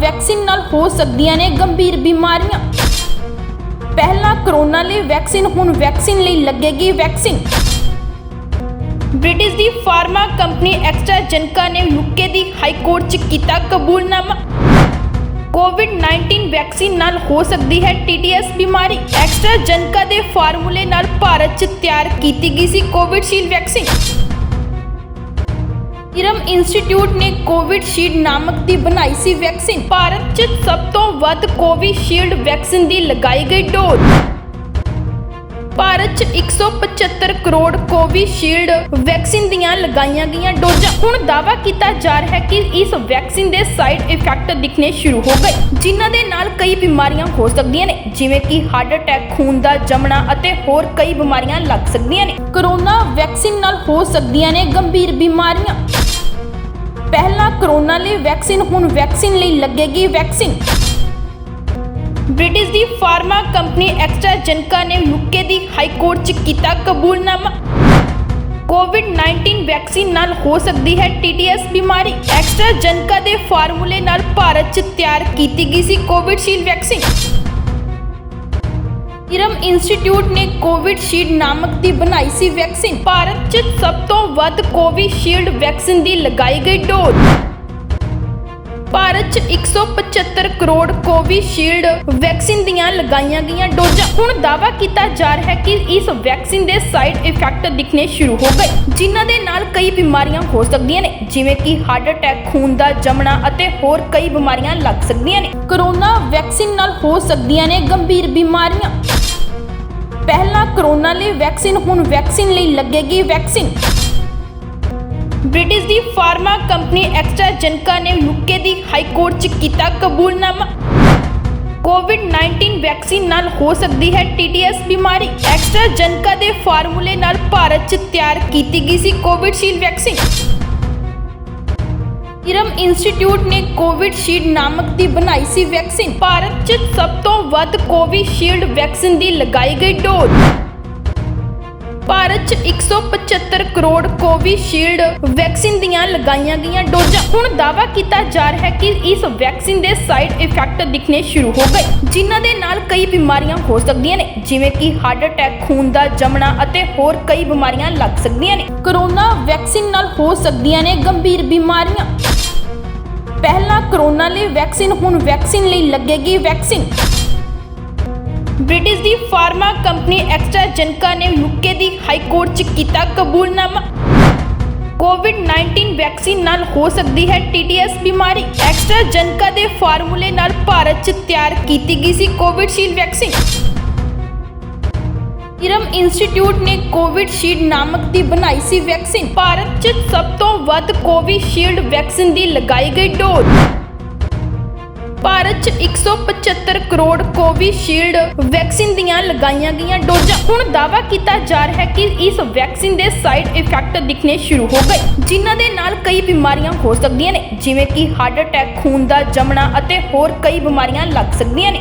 Vaccine ਨਾਲ ਹੋ ਸਕਦੀਆਂ ਨੇ ਗੰਭੀਰ ਬਿਮਾਰੀਆਂ। ਪਹਿਲਾਂ ਕਰੋਨਾ ਲਈ ਵੈਕਸੀਨ, ਹੁਣ ਵੈਕਸੀਨ ਲਈ ਲੱਗੇਗੀ ਵੈਕਸੀਨ। ਬ੍ਰਿਟਿਸ਼ ਦੀ ਫਾਰਮਾ ਕੰਪਨੀ ਐਕਸਟਰਾਜੈਨਕਾ ਨੇ ਯੂਕੇ ਦੀ ਹਾਈ ਕੋਰਟ 'ਚ ਕੀਤਾ ਕਬੂਲਨਾਮਾ। ਕੋਵਿਡ-19 ਵੈਕਸੀਨ ਨਾਲ ਹੋ ਸਕਦੀ ਹੈ ਟੀਟੀਐਸ ਬਿਮਾਰੀ। ਐਕਸਟਰਾਜੈਨਕਾ ਦੇ ਫਾਰਮੂਲੇ ਨਾਲ ਭਾਰਤ 'ਚ ਤਿਆਰ ਕੀਤੀ ਗਈ ਸੀ ਕੋਵਿਡਸ਼ੀਲਡ ਵੈਕਸੀਨ। ਇਰਮ ਇੰਸਟੀਚਿਊਟ ਨੇ ਕੋਵਿਡਸ਼ੀਲਡ ਨਾਮਕ ਦੀ ਬਣਾਈ ਸੀ ਵੈਕਸੀਨ। ਭਾਰਤ 'ਚ ਸਭ ਤੋਂ ਵੱਧ ਕੋਵਿਸ਼ੀਲਡ ਵੈਕਸੀਨ ਦੀ ਲਗਾਈ ਗਈ ਡੋਜ਼। ਭਾਰਤ 'ਚ 175 ਕਰੋੜ ਕੋਵਿਸ਼ੀਲਡ ਵੈਕਸੀਨ ਦੀਆਂ ਲਗਾਈਆਂ ਗਈਆਂ ਡੋਜ਼ਾਂ। ਹੁਣ ਦਾਅਵਾ ਕੀਤਾ ਜਾ ਰਿਹਾ ਹੈ ਕਿ ਇਸ ਵੈਕਸੀਨ ਦੇ ਸਾਈਡ ਇਫੈਕਟ ਦਿਖਣੇ ਸ਼ੁਰੂ ਹੋ ਗਏ, ਜਿਨ੍ਹਾਂ ਦੇ ਨਾਲ ਕਈ ਬਿਮਾਰੀਆਂ ਹੋ ਸਕਦੀਆਂ ਨੇ, ਜਿਵੇਂ ਕਿ ਹਾਰਟ ਅਟੈਕ, ਖੂਨ ਦਾ ਜਮਣਾ ਅਤੇ ਹੋਰ ਕਈ ਬਿਮਾਰੀਆਂ ਲੱਗ ਸਕਦੀਆਂ ਨੇ। ਕਰੋਨਾ ਵੈਕਸੀਨ ਨਾਲ ਹੋ ਸਕਦੀਆਂ ਨੇ ਗੰਭੀਰ ਬਿਮਾਰੀਆਂ। ਪਹਿਲਾਂ ਕਰੋਨਾ ਲਈ ਵੈਕਸੀਨ, ਹੁਣ ਵੈਕਸੀਨ ਲਈ ਲੱਗੇਗੀ ਵੈਕਸੀਨ। ਬ੍ਰਿਟਿਸ਼ ਦੀ ਫਾਰਮਾ ਕੰਪਨੀ ਐਕਸਟਰਾਜੈਨਕਾ ਨੇ ਯੂਕੇ ਦੀ ਹਾਈ ਕੋਰਟ 'ਚ ਕੀਤਾ ਕਬੂਲਨਾਮਾ। ਕੋਵਿਡ-19 ਵੈਕਸੀਨ ਨਾਲ ਹੋ ਸਕਦੀ ਹੈ ਟੀਟੀਐਸ ਬਿਮਾਰੀ। ਐਕਸਟਰਾਜੈਨਕਾ ਦੇ ਫਾਰਮੂਲੇ ਨਾਲ ਭਾਰਤ 'ਚ ਤਿਆਰ ਕੀਤੀ ਗਈ ਸੀ ਕੋਵਿਡਸ਼ੀਲਡ ਵੈਕਸੀਨ। ਇਰਮ ਇੰਸਟੀਚਿਊਟ ਨੇ ਕੋਵਿਡਸ਼ੀਲਡ ਨਾਮਕ ਦੀ ਬਣਾਈ ਸੀ ਵੈਕਸੀਨ। ਭਾਰਤ 'ਚ ਸਭ ਤੋਂ ਵੱਧ ਕੋਵਿਸ਼ੀਲਡ ਵੈਕਸੀਨ ਦੀ ਲਗਾਈ ਗਈ ਡੋਜ਼। ਭਾਰਤ 'ਚ 175 ਕਰੋੜ ਕੋਵਿਸ਼ੀਲਡ ਵੈਕਸੀਨ ਦੀਆਂ ਲਗਾਈਆਂ ਗਈਆਂ ਡੋਜ਼ਾਂ। ਹੁਣ ਦਾਅਵਾ ਕੀਤਾ ਜਾ ਰਿਹਾ ਹੈ ਕਿ ਇਸ ਵੈਕਸੀਨ ਦੇ ਸਾਈਡ ਇਫੈਕਟ ਦਿਖਣੇ ਸ਼ੁਰੂ ਹੋ ਗਏ, ਜਿਨ੍ਹਾਂ ਦੇ ਨਾਲ ਕਈ ਬਿਮਾਰੀਆਂ ਹੋ ਸਕਦੀਆਂ ਨੇ, ਜਿਵੇਂ ਕਿ ਹਾਰਟ ਅਟੈਕ, ਖੂਨ ਦਾ ਜਮਣਾ ਅਤੇ ਹੋਰ ਕਈ ਬਿਮਾਰੀਆਂ ਲੱਗ ਸਕਦੀਆਂ ਨੇ। ਕਰੋਨਾ ਵੈਕਸੀਨ ਨਾਲ ਹੋ ਸਕਦੀਆਂ ਨੇ ਗੰਭੀਰ ਬਿਮਾਰੀਆਂ। ਪਹਿਲਾਂ ਕਰੋਨਾ ਲਈ ਵੈਕਸੀਨ, ਹੁਣ ਵੈਕਸੀਨ ਲਈ ਲੱਗੇਗੀ ਵੈਕਸੀਨ। ਬ੍ਰਿਟਿਸ਼ ਦੀ ਫਾਰਮਾ ਕੰਪਨੀ ਐਕਸਟਰਾਜੈਨਕਾ ਨੇ ਯੂਕੇ ਦੀ ਹਾਈ ਕੋਰਟ 'ਚ ਕੀਤਾ ਕਬੂਲਨਾਮਾ। ਕੋਵਿਡ-19 ਵੈਕਸੀਨ ਨਾਲ ਹੋ ਸਕਦੀ ਹੈ ਟੀਟੀਐਸ ਬਿਮਾਰੀ। ਐਕਸਟਰਾਜੈਨਕਾ ਦੇ ਫਾਰਮੂਲੇ ਨਾਲ ਭਾਰਤ 'ਚ ਤਿਆਰ ਕੀਤੀ ਗਈ ਸੀ ਕੋਵਿਡਸ਼ੀਲਡ ਵੈਕਸੀਨ। ਇਰਮ ਇੰਸਟੀਚਿਊਟ ਨੇ ਕੋਵਿਡਸ਼ੀਲਡ ਨਾਮਕ ਦੀ ਬਣਾਈ ਸੀ ਵੈਕਸੀਨ। ਭਾਰਤ 'ਚ ਸਭ ਤੋਂ ਵੱਧ ਕੋਵਿਸ਼ੀਲਡ ਵੈਕਸੀਨ ਦੀ ਲਗਾਈ ਗਈ ਡੋਜ਼। ਭਾਰਤ 'ਚ 175 ਕਰੋੜ ਕੋਵਿਸ਼ੀਲਡ ਵੈਕਸੀਨ ਦੀਆਂ ਲਗਾਈਆਂ ਗਈਆਂ ਡੋਜ਼ਾਂ। ਹੁਣ ਦਾਅਵਾ ਕੀਤਾ ਜਾ ਰਿਹਾ ਹੈ ਕਿ ਇਸ ਵੈਕਸੀਨ ਦੇ ਸਾਈਡ ਇਫੈਕਟ ਦਿਖਣੇ ਸ਼ੁਰੂ ਹੋ ਗਏ, ਜਿਨ੍ਹਾਂ ਦੇ ਨਾਲ ਕਈ ਬਿਮਾਰੀਆਂ ਹੋ ਸਕਦੀਆਂ ਨੇ, ਜਿਵੇਂ ਕਿ ਹਾਰਟ ਅਟੈਕ, ਖੂਨ ਦਾ ਜਮਣਾ ਅਤੇ ਹੋਰ ਕਈ ਬਿਮਾਰੀਆਂ ਲੱਗ ਸਕਦੀਆਂ ਨੇ। ਕਰੋਨਾ ਵੈਕਸੀਨ ਨਾਲ ਹੋ ਸਕਦੀਆਂ ਨੇ ਗੰਭੀਰ ਬਿਮਾਰੀਆਂ। ਪਹਿਲਾਂ ਕਰੋਨਾ ਲਈ ਵੈਕਸੀਨ, ਹੁਣ ਵੈਕਸੀਨ ਲਈ ਲੱਗੇਗੀ ਵੈਕਸੀਨ। ਬ੍ਰਿਟਿਸ਼ ਦੀ ਫਾਰਮਾ ਕੰਪਨੀ ਐਕਸਟਰਾਜੈਨਕਾ ਨੇ ਯੂਕੇ ਦੀ ਹਾਈ ਕੋਰਟ 'ਚ ਕੀਤਾ ਕਬੂਲਨਾਮਾ। ਕੋਵਿਡ-19 ਵੈਕਸੀਨ ਨਾਲ ਹੋ ਸਕਦੀ ਹੈ ਟੀਟੀਐਸ ਬਿਮਾਰੀ। ਐਕਸਟਰਾਜੈਨਕਾ ਦੇ ਫਾਰਮੂਲੇ ਨਾਲ ਭਾਰਤ 'ਚ ਤਿਆਰ ਕੀਤੀ ਗਈ ਸੀ ਕੋਵਿਡਸ਼ੀਲਡ ਵੈਕਸੀਨ। ਇਰਮ ਇੰਸਟੀਚਿਊਟ ਨੇ ਕੋਵਿਡਸ਼ੀਲਡ ਨਾਮਕ ਦੀ ਬਣਾਈ ਸੀ ਵੈਕਸੀਨ। ਭਾਰਤ 'ਚ ਸਭ ਤੋਂ ਵੱਧ ਕੋਵਿਸ਼ੀਲਡ ਵੈਕਸੀਨ ਦੀ ਲਗਾਈ ਗਈ ਡੋਜ਼। ਭਾਰਤ 'ਚ 175 ਕਰੋੜ ਕੋਵਿਸ਼ੀਲਡ ਵੈਕਸੀਨ ਦੀਆਂ ਲਗਾਈਆਂ ਗਈਆਂ ਡੋਜ਼ਾਂ। ਹੁਣ ਦਾਅਵਾ ਕੀਤਾ ਜਾ ਰਿਹਾ ਹੈ ਕਿ ਇਸ ਵੈਕਸੀਨ ਦੇ ਸਾਈਡ ਇਫੈਕਟ ਦਿਖਣੇ ਸ਼ੁਰੂ ਹੋ ਗਏ, ਜਿਨ੍ਹਾਂ ਦੇ ਨਾਲ ਕਈ ਬਿਮਾਰੀਆਂ ਹੋ ਸਕਦੀਆਂ ਨੇ, ਜਿਵੇਂ ਕਿ ਹਾਰਟ ਅਟੈਕ, ਖੂਨ ਦਾ ਜਮਣਾ ਅਤੇ ਹੋਰ ਕਈ ਬਿਮਾਰੀਆਂ ਲੱਗ ਸਕਦੀਆਂ ਨੇ।